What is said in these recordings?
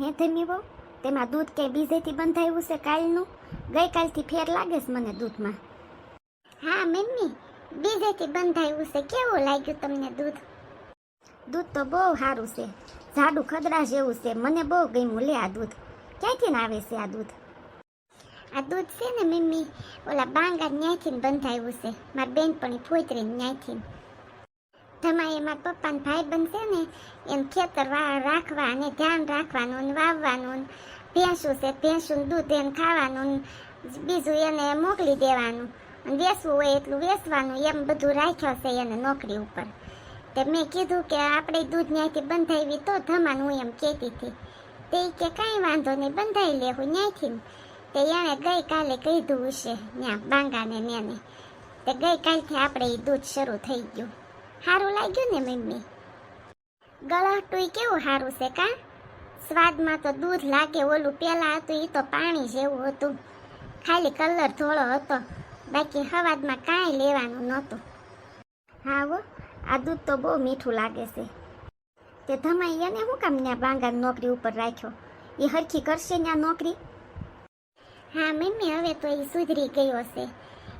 હે ધમી બહુ તેમાં દૂધ કે બીજેથી બંધાયું છે કાલનું? ગઈકાલથી ફેર લાગે છે મને દૂધમાં. હા, મમ્મી, બીજેથી બંધાયું છે. કેવું લાગ્યું તમને દૂધ? દૂધ તો બહુ સારું છે. જાડુ ખદરા જેવું છે. મને બહુ ગમ્યું લે આ દૂધ. ક્યાંથી આવે છે આ દૂધ? આ દૂધ છે ને મમ્મી, ઓલા બાંગા ન્યાયથી બંધાયું છે. મારી બેનપણી ફોતરી ન્યાયથી તમારે મારા પપ્પાના ભાઈ બનશે ને, એમ ખેતર રાખવા અને ધ્યાન રાખવાનું ને વાવવાનું ભેંસું છે, ભેંસું દૂધ એને ખાવાનું બીજું એને મોકલી દેવાનું. અને વેસવું હોય એટલું વેસવાનું, એમ બધું રાખ્યો છે એને નોકરી ઉપર. તે મેં કીધું કે આપણે દૂધ ન્યાયથી બંધાવી તો ધમાન હું એમ કહેતી હતી. તે કે કાંઈ વાંધો નહીં, બંધાઈ લેવું ન્યાયથી. તે એણે ગઈકાલે કીધું છે ત્યાં બાંગાને ને એને તે ગઈકાલથી આપણે એ દૂધ શરૂ થઈ ગયું. સારું લાગ્યું ને મમ્મી? ગળાટું કેવું સારું છે કા? સ્વાદમાં તો દૂધ લાગે, ઓલું પહેલાં હતું એ તો પાણી જેવું હતું. ખાલી કલર થોડો હતો. બાકી હવાદમાં કાંઈ લેવાનું નહોતું. હા હો, આ દૂધ તો બહુ મીઠું લાગે છે. તે ધમાઈ એને શું કામ ત્યાં બાંગા નોકરી ઉપર રાખ્યો? એ હરખી કરશે ત્યાં નોકરી? હા મમ્મી, હવે તો એ સુધરી ગયો છે.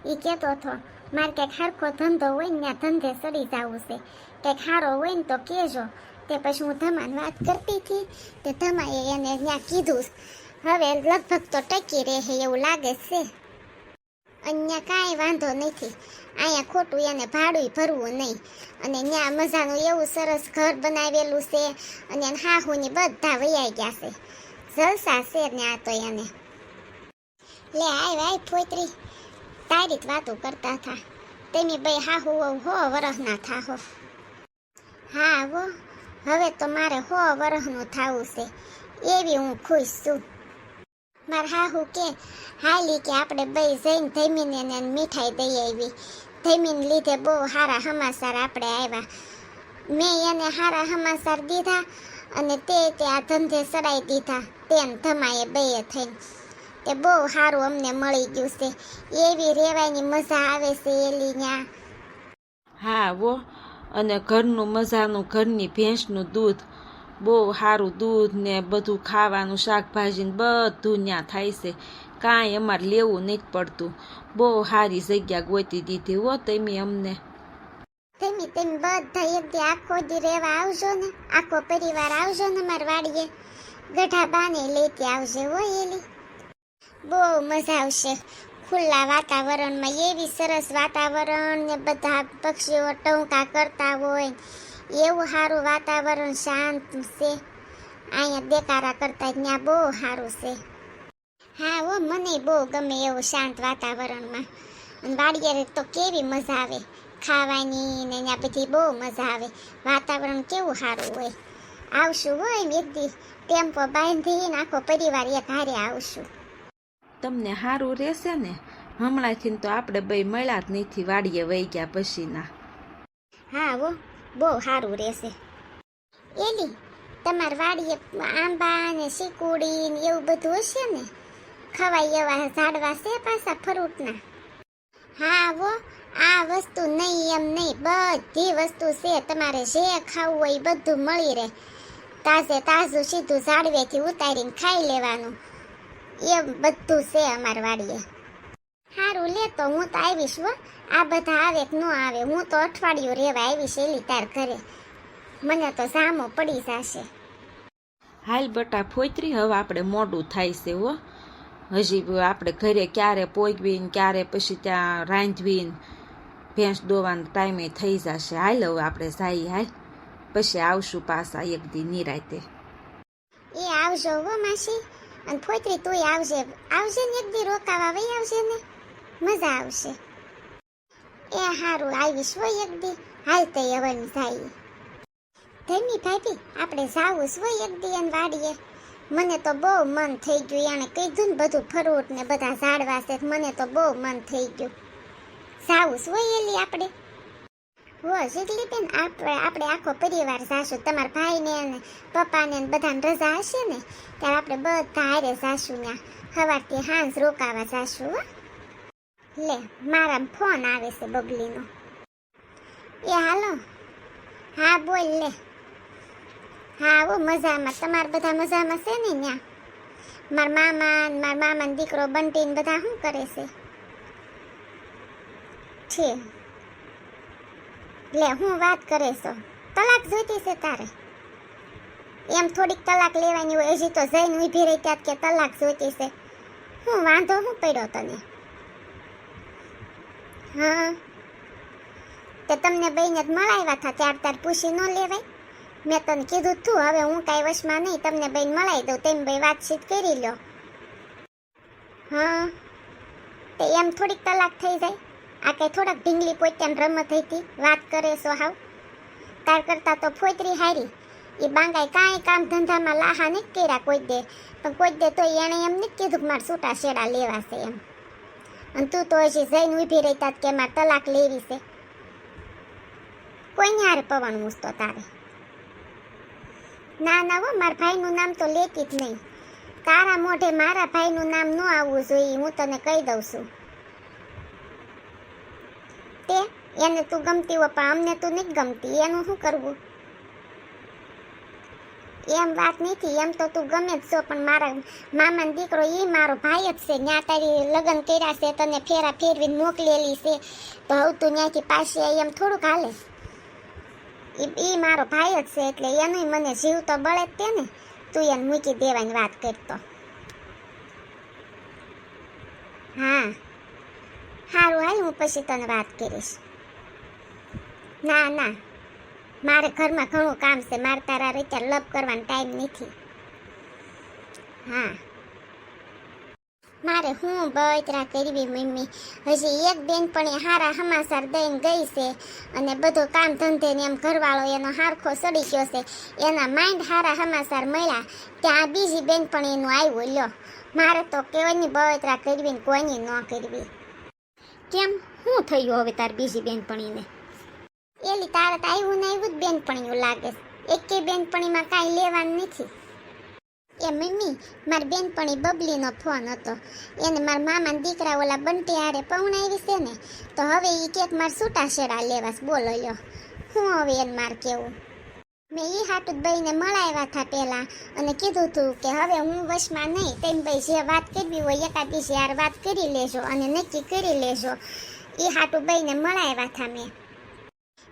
એ કહેતો હતો મારે કંઈક હરખો ધંધો હોય ને ત્યાં ધંધે સડી જવું છે. કંઈક સારો હોય ને તો કહેજો તે પછી હું ધમાન વાત કરતી હતી તે ધમાએ એને ત્યાં કીધું. હવે લગભગ તો ટકી રહે એવું લાગે છે. અહીંયા કાંઈ વાંધો નથી. અહીંયા ખોટું એને ભાડું ભરવું નહીં. અને ત્યાં મજાનું એવું સરસ ઘર બનાવેલું છે. અને હાહુની બધા વૈયા ગયા છે. જલસા છે આ તો એને. લે, આય આય ફોતરી તારી વાતો કરતા હતા. તેની ભાઈ હાહુ હો હો વરહના થા હો હા હો હવે તો મારે હો વરહનું થાવું છે. એવી હું ખુશ છું. મારા હાહુ કે, હાલી કે આપણે બે જઈને ધમીને ને મીઠાઈ દઈ આવી ધમીને લીધે બહુ સારા સમાચાર આપણે આવ્યા મેં એને સારા સમાચાર દીધા અને તે તે આ ધંધે સડાઈ દીધા. તેમ ધમાએ બે થઈને. તે બહુ સારું અમને મળી ગયું છે. એવી રહેવાની મજા આવે છે એલી ન્યા. હા વો. અને ઘરનું મજાનું ઘરની ભેંસનું દૂધ. બહુ સારું દૂધ ને બધું ખાવાનું શાકભાજી ને બધું ત્યાં થાય છે. કાંઈ અમારે લેવું નથી પડતું. બહુ સારી જગ્યા ગોતી દીધી હો તમે અમને. તમે તમે બધા એક દી આખો દી રહેવા આવજો ને. આખો પરિવાર આવજો ને મારા વાડીએ. ગઢા બાને લેતી આવજે હો એલી. બહુ મજા આવશે. ખુલ્લા વાતાવરણમાં એવી સરસ વાતાવરણ ને બધા પક્ષીઓ ટંકા કરતા હોય. એવું સારું વાતાવરણ શાંત છે. અહીંયા દેકારા કરતા ત્યાં બહુ સારું છે. હા હો મને બહુ ગમે એવું શાંત વાતાવરણમાં. વાડીએ તો કેવી મજા આવે. ખાવાની ને ત્યાં બધી બહુ મજા આવે. વાતાવરણ કેવું સારું હોય. આવશું હોય એક દી. ટેમ્પો બાંધીને આખો પરિવાર એક હારે આવશું. તમને સારું રહેશે ને? હમણાંથી તો આપણે બે મળ્યા જ નથી વાડીએ વહી ગયા પછીના. હા, વો, બહુ સારું રહેશે. એલી, તમાર વાડીએ આંબા ને શીકુડી ને એવું બધું હશે ને? ખવાય એવા ઝાડવા છે પાછા ફ્રૂટના? હા, વો, આ વસ્તુ નહીં એમ નહીં, બધી વસ્તુ છે તમારે જે ખાવું હોય બધું મળી રહે. તાજે તાજું સીધું ઝાડવેથી ઉતારીને ખાઈ લેવાનું. એમ બધું છે અમાર વાડીએ. સારું લે તો હું તો આવીશ હો. આ બધા આવે કે ન આવે હું તો અઠવાડિયું રહેવા આવીશ એલી તાર ઘરે. મને તો સામો પડી જશે. હાલ બટા ફોતરી હવે આપણે મોડું થાય છે હો. હજી આપણે ઘરે ક્યારે પોગવીને ક્યારે પછી ત્યાં રાંધવીને ભેંસ દોવાનો ટાઈમે થઈ જશે. હાલ હવે આપણે જઈએ હાલ. પછી આવશું પાછા એક દી નિરાતે. એ આવજો હો માસી. અને ફોતરી તુંય આવજે. આવશે ને એક દી રોકાવા વઈ આવશે ને. મજા આવશે. એ હારું આવીશ હોય એક દી. હાલ તે હવન થાય ધની ભાભી, આપણે જાવું હોય એક દી અને વાડીએ. મને તો બહુ મન થઈ ગયું. એણે કીધું ને બધું ફરૂટ ને બધા ઝાડવા છે. મને તો બહુ મન થઈ ગયું. જાવું હોય એલી આપણે? હો શીખલી બેન આપણે આખો પરિવાર જાશું, તમારા ભાઈને અને પપ્પાને બધાને રજા હશે ને, ત્યારે આપણે બધા હારે જાશું ત્યાં. સવારથી હાંસ રોકાવા જાશું, હો. લે, મારા ફોન આવે છે બબલીનો. એ હાલો. હા, બોલ, લે. હા ઓ મજામાં. તમારા બધા મજામાં છે ને ત્યાં? મારા મામા મારા મામાનો દીકરો બંટીને બધા શું કરે છે? છે. લે, હું વાત કરે છો તલાક જોઈતી છે તારે. એમ થોડીક તલાક લેવાની હોય, હજી તો જઈને ઊભી રહી ત્યાં કે તલાક જોઈતી છે. હું વાંધો, હું પડ્યો તને? હા. તે તમને બેને જ મળાવ્યા હતા ત્યાર તાર પૂછી ન લેવાય. મેં તને કીધું તું, હવે હું કાંઈ વશમાં નહીં, તમને બેન મળાવી દઉં, તેમ ભાઈ વાતચીત કરી લો હા. તે એમ થોડીક તલાક થઈ જાય. આ કે થોડાક ઢીંગલી પોત્યાન રમત હતી. વાત કરે છો હાવ. તાર કરતા તો ફોતરી હારી. એ બાંગાઈ કાંઈ કામ ધંધામાં લાહા નહીં કર્યા કોઈ દે. પણ કોઈ દે તો એણે એમ નહીં કીધું કે મારે છૂટા શેડા લેવા છે એમ. અને તું તો હજી જઈને ઊભી રહેતા કે મારે તલાક લેવી છે. કોઈને હારે પવન મૂસતો તારે? ના ના હો, મારા ભાઈનું નામ તો લેતી જ નહીં. તારા મોઢે મારા ભાઈનું નામ ન આવવું જોઈએ, હું તને કહી દઉં છું તે એને તું ગમતી હોય, પણ અમને તું નથી ગમતી. એનું શું કરવું? એમ વાત નથી, એમ તો તું ગમે જ છો, પણ મારા મામાનો દીકરો એ મારો ભાઈ જ છે. ત્યાં તારી લગ્ન કર્યા છે, તને ફેરા ફેરવીને મોકલેલી છે. તો હવે તું ત્યાંથી પાછી એમ થોડુંક હાલે. એ મારો ભાઈ જ છે, એટલે એનું મને જીવ તો બળે જ તે ને. તું એને મૂકી દેવાની વાત કરતો. હા. સારું હાલ હું પછી તને વાત કરીશ. ના ના. મારે ઘરમાં ઘણું કામ છે. મારે તારા રીતે લપ કરવાનો ટાઈમ નથી. હા. મારે હું બળતરા કરવી મમ્મી? હજી એક બેનપણી હારા હમાસાર દઈને ગઈ છે અને બધું કામ ધંધે ને એમ ઘરવાળો એનો હારખો સડી ગયો છે. એના માઇન્ડ હારા હમાસાર મળ્યા ત્યાં બીજી બેનપણીનું આવ્યું. લ્યો. મારે તો કોઈની બળતરા કરવી ને કોઈની ન કરવી. કેમ? શું થયું હવે તાર બીજી બેનપણીને? એલી તારે આવ્યું ને આવ્યું જ બેનપણીયું લાગે એકે બેનપણીમાં કાંઈ લેવાનું નથી. એ મમ્મી, મારી બેનપણી બબલીનો ફોન હતો. એને મારા મામાના દીકરા ઓલા બંટી હારે પૌણાવી છે ને, તો હવે એ કેક માર છૂટા શેરા લેવાસ બોલો લ્યો. હું હવે એને માર કેવું? મેં એ હાટું ભાઈને મળાવ્યા હતા પહેલાં અને કીધું હતું કે હવે હું વશમાં નહીં તેમ ભાઈ જે વાત કરવી હોય એકાદી યાર વાત કરી લેજો અને નક્કી કરી લેજો. એ હાટું ભાઈને મળાવ્યા હતા મેં.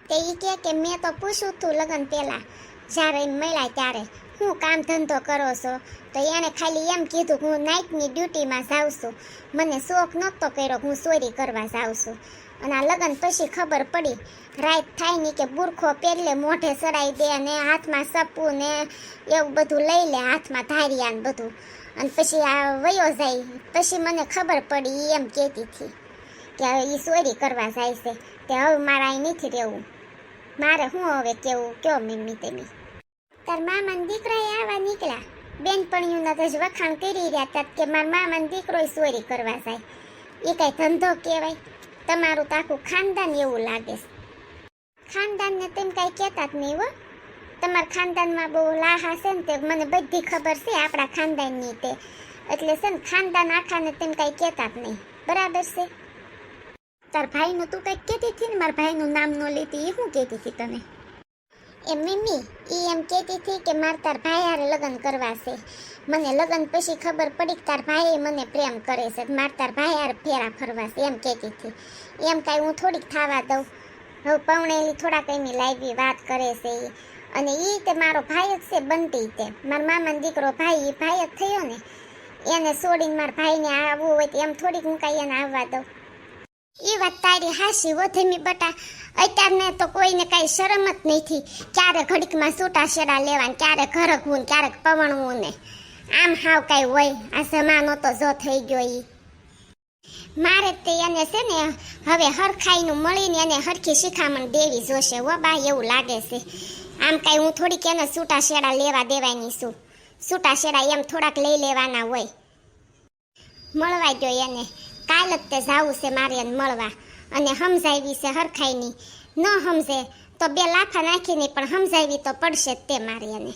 તે એ કહે કે મેં તો પૂછ્યું તું લગ્ન પહેલાં. જ્યારે મળ્યા ત્યારે હું કામ ધંધો કરો છો? તો એણે ખાલી એમ કીધું કે હું નાઇટની ડ્યુટીમાં જાઉં છું. મને શોખ નહોતો કર્યો હું ચોરી કરવા જાઉં છું. અને આ લગ્ન પછી ખબર પડી, રાત થાય ને કે બુરખો પહેરલે, મોઢે સડાઈ દે અને હાથમાં સપુ ને એવું બધું લઈ લે, હાથમાં ધારિયા ને બધું. અને પછી આ વયો જાય. પછી મને ખબર પડી એમ કહેતી હતી કે હવે એ ચોરી કરવા જાય છે. તે હવે મારે અહીં નથી રહેવું. મારે હું હવે કેવું, કયો મમ્મી તેની તાર મામાના દીકરાએ આવા નીકળ્યા. બેનપણીઓના તો જ વખાણ કરી રહ્યા હતા કે મારા મામાનો દીકરો ચોરી કરવા જાય. એ કઈ ધંધો કહેવાય. તમારું તો આખું ખાનદાન એવું લાગે ખાનદાનને તેમ કાંઈ કહેતા જ નહીં હો. તમારા ખાનદાનમાં બહુ લાહા છે ને તે મને બધી ખબર છે આપણા ખાનદાનની તે. એટલે છે ને ખાનદાન આખાને તેમ કાંઈ કહેતા જ નહીં. બરાબર છે? તાર ભાઈનું તું કંઈક કહેતી હતી ને, મારા ભાઈનું નામ ન લેતી એ શું કહેતી હતી તને? એમ મમ્મી એ એમ કહેતી હતી કે મારે તાર ભાઈ હારે લગ્ન કરવા છે. મને લગ્ન પછી ખબર પડી કે તાર ભાઈ મને પ્રેમ કરે છે, મારે તાર ભાઈ હારે ફેરા ફરવા છે, એમ કહેતી હતી. એમ કાંઈ હું થોડીક થવા દઉં. હવે પૌણેલી થોડાક એની લાવી વાત કરે છે એ અને એ તે મારો ભાઈ જ છે બનતી તે. મારા મામાનો દીકરો ભાઈ એ ભાઈ જ થયો ને. એને છોડીને મારા ભાઈને આવવું હોય તો એમ થોડીક હું કાંઈ એને આવવા દઉં. એ વાત તારી હાસી વધેમી બટા. અત્યારને તો કોઈને કાંઈ શરમ જ નથી ક્યારે ઘડીકમાં છૂટા શેડા લેવા ક્યારે ઘરકવું ને ક્યારેક પવણવું ને આમ હાવ કાંઈ હોય. આ જમાનો તો જો થઈ ગયો ઈ. મારે તે એને છે ને, હવે હરખાઈનું મળીને એને હરખી શિખામણ દેવી જોશે વો બા, એવું લાગે છે. આમ કાંઈ હું થોડીક એને છૂટા શેડા લેવા દેવાની છું. છૂટા શેડા એમ થોડાક લઈ લેવાના હોય. મળવા ગયો એને. કાલ જ તે જાવું છે મારે એને મળવા. અને સમજાવી છે હરખાઈની. ન સમજે તો બે લાફા નાખીને પણ સમજાવી તો પડશે જ તે મારે એને.